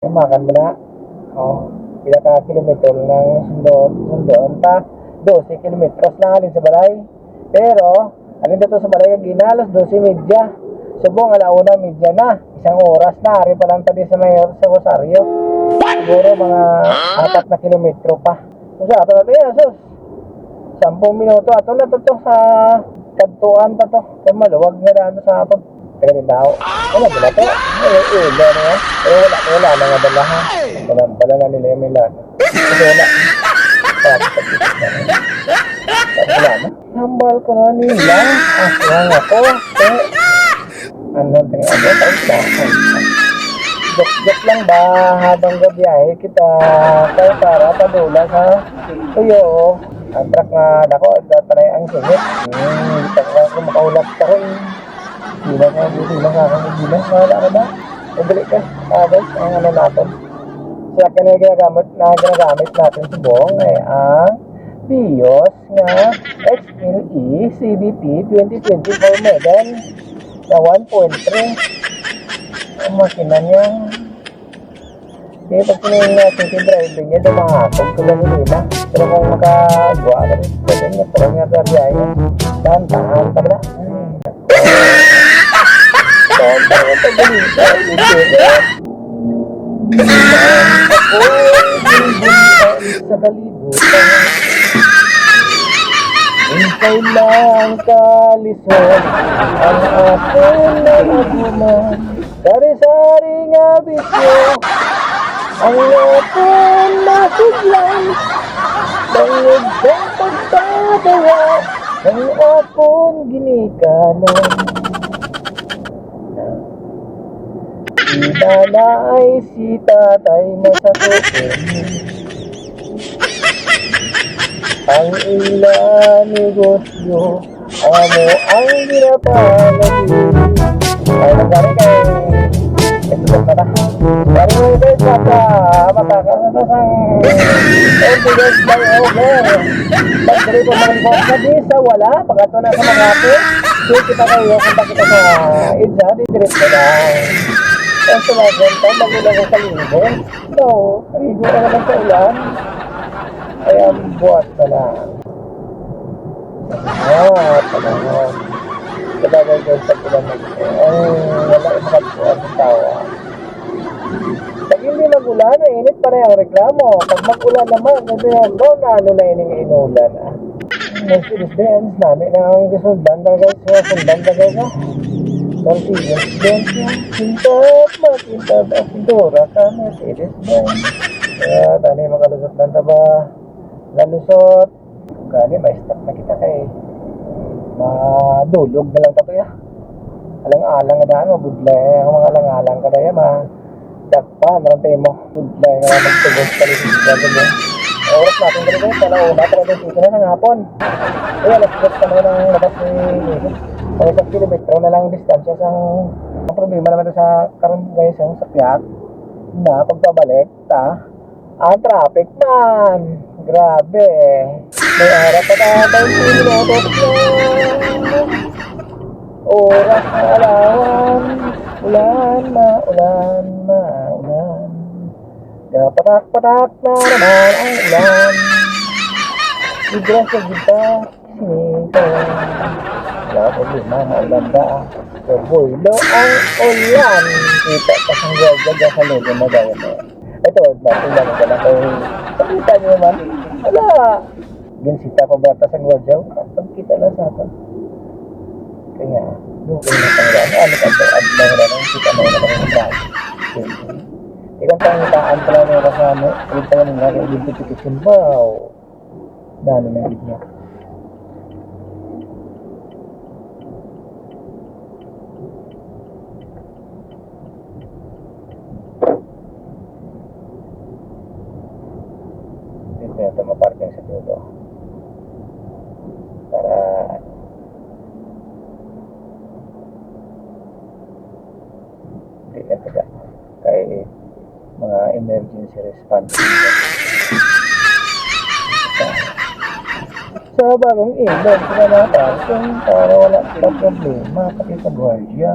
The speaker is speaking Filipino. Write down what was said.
Makan mo na. Oh, pila ka kilometro ng sundon, sundon pa 12 kilometros na alin sa balay. Pero, alin dito sa balay, ginalas 12 medya. Subong alauna medya na. Isang oras na. Ari pa lang tadi sa mayor sa Rosario. Siguro mga apat na kilometro pa. Kung sa ato na ito yan. Sampung minuto. Ato na to, to sa kantuan pa to. Kaya maluwag na daan to sa ato. Teka din daw. Wala ba na to? Ay, ulo na yan. Pero wala, wala na nga dala ha. Wala, wala na nila yung milan. Kasi wala. Wala na. Hambal ko na nila. Ah, yan ako. Eh, ano, tingnan ako. Tapos na. Joke-joke lang ba habang gabiyahe kita kay para padula sa tuyo. Ang truck nga nako, tanay ang singit. Hmm, taka ko makaulat ka rin. Na hindi na nga, hindi na nga, wala na ba? Pabili ka, ah guys, ang ano natin. Sa akin na ginagamit, na ginagamit natin sa buong ay ang BIOS nga XLE CBT 2024 model na 1.3 ang makina niya. Kaya pag tinayin natin si driver niya, dumahapog ko lang nila. Pero kung makagawa ka rin, pwede niya, pero nga biyahe, tahan-tahan ka na. Hmm. Tahan-tahan ka ba nito? Sa kalibutan. Hintay lang kalisod ang aking nalaguman. Sari-sari nga bisyo ang aking masiglan. Bangod sa pagtatawa ng apon ginikanan. Sita na ay si tatay masakotin. Ang ilan negosyo Amo ang ginapalagin Ay, nangyari kay Ito na na Pero ito sa ka Makakasatos ang Evidence by over Pagdali po mga na di sa wala. Pagkato na sa mga apo Kaya kita kayo Kung kita sa Idza Di direct na. lang Ang tumaganta Magulang ang kalibo So Kalibo na naman sa ulan kaya buhat na lang. Ah, panahon. Sabagay ko sa na ito. Ay, wala buwan ng tawa. Pag hindi magulan, init pa rin ang reklamo. Pag magulan naman, kasi yan doon na ano na ining inulan ah. Mercedes-Benz namin ang gisundan talaga sa sundan talaga Mercedes-Benz yung pintab, makintab ang pintura ka Mercedes-Benz. Kaya tani makalusot lang ta ba? Nalusot. Gani, may stop na kita kay madulog na lang tato ya. Alang-alang nga daan, mabudlay. Ang mga alang-alang ka daya, ma dakpa, naman tayo mo. Budlay nga magtugod sa lisod mo. Oras natin ka rin, sana una pa rin dito na ng hapon. Kaya alas 10 ka naman labas ni. Isang kilometro na lang ang distansya sa ang problema naman ito sa karon guys ang sakyak na pagpabalik ta ang traffic man. Grabe. May harap pa tayo 20 minutos oras na alawan. Ulan maulan maulan kapatak-patak na naman ang ulan. Igras sa gita sinito wala ko lima maulan ba Kabulo ang ulan kita pa sa gwaga sa logo na gaya mo ito, bakit lang ka lang kayo. Pakita niyo naman. Wala. Ginsita pa ba sa gwadyaw? Pagkita lang sa atin. Kaya, doon kayo natanggaan. Ano ka ito? Ad lang rin ang kita mo naman ang brand. Ikaw pangitaan pala ng kasama. Ulit pa lang nga identification. Wow. Dano na niya. Sa dulo para hindi na taga kay mga emergency response. Sa bagong ilog sila na parking para wala pa problema pati sa gwardiya